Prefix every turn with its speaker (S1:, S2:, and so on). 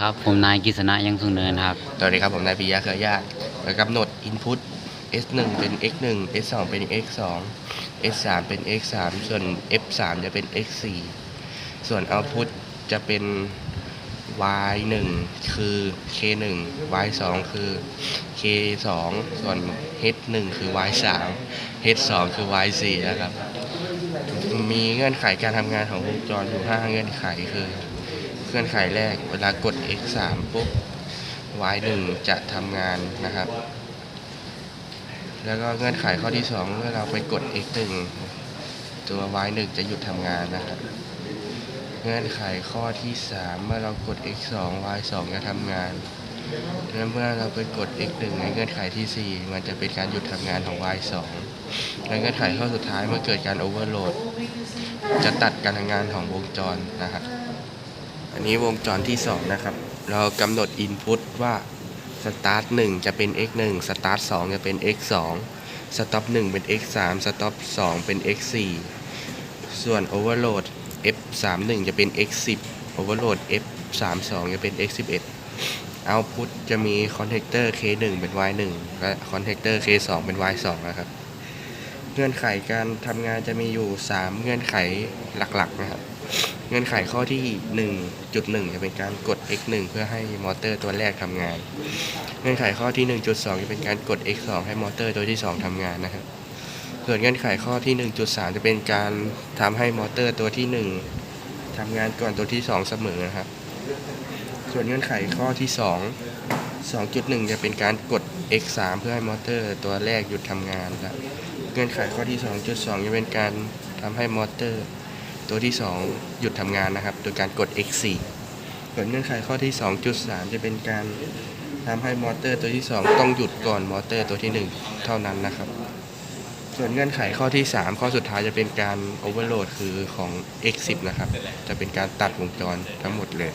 S1: ครับ ผมนายกิษณะยังสุงเนินครับ
S2: สวัสดีครับ ผมนายปิยะเครือยากกำหนด Input S1 เป็น X1 S2 เป็น X2 S3 เป็น X3 ส่วน F3 จะเป็น X4 ส่วน Output จะเป็น Y1 คือ K1 Y2 คือ K2 ส่วน H1 คือ Y3 H2 คือ Y4 นะครับ มีเงื่อนไขการทำงานของวงจรอยู่ 5 เงื่อนไขคือ เงื่อนไขแรก เวลากด X3 ปุ๊บ Y1 จะทำงานนะครับ แล้วก็เงื่อนไขข้อที่ 2 เมื่อเราไปกด X1 ตัว Y1 จะหยุดทำงานนะครับ เงื่อนไขข้อที่ 3 เมื่อเรากด X2 Y2 จะทำงานและเมื่อเราไปกด X1 ในเงื่อนไขทีสี่4 มันจะเป็นการหยุดทำงานของ Y2 และเงื่อนไขข้อสุดท้ายเมื่อเกิดการโอเวอร์โหลดจะตัดการทำงานของวงจรนะครับ อันนี้วงจรที่ 2 นะครับ เรากำหนด Input ว่า Start 1 จะเป็น x 1 Start 2 จะเป็น x 2 Stop 1 เป็น x 3 Stop 2 เป็น x 4ส่วน Overload f 3 1จะเป็น x 10 Overload f 3 2จะเป็น x 11 Output จะมี Contactor k 1เป็น y 1และ Contactor k 2เป็น y 2นะครับ เงื่อนไขการทำงานจะมีอยู่ 3 เงื่อนไขหลักๆนะครับเงื่อนไขข้อที่ 1.1 จะเป็นการกด x 1 เพื่อให้มอเตอร์ตัวแรกทำงาน เงื่อนไขข้อที่ 1.2 จะเป็นการกด x 2 ให้มอเตอร์ตัวที่ 2ทำงานนะครับ ส่วนเงื่อนไขข้อที่ 1.3 จะเป็นการทำให้มอเตอร์ตัวที่ 1ทำงานก่อนตัวที่ 2 เสมอนะครับ ส่วนเงื่อนไขข้อที่ 2 2.1 จะเป็นการกด x 3 เพื่อให้มอเตอร์ตัวแรกหยุดทำงานและเงื่อนไขข้อที่ 2.2 จะเป็นการทำให้มอเตอร์ ตัวที่ 2 หยุดทำงานนะครับ โดยการกด X4 ส่วนเงื่อนไขข้อที่ 2.3 จะเป็นการทำให้มอเตอร์ตัวที่ 2 ต้องหยุดก่อนมอเตอร์ตัวที่ 1 เท่านั้นนะครับ ส่วนเงื่อนไขข้อที่ 3 ข้อสุดท้ายจะเป็นการโอเวอร์โหลดคือของ X10 นะครับ จะเป็นการตัดวงจรทั้งหมดเลย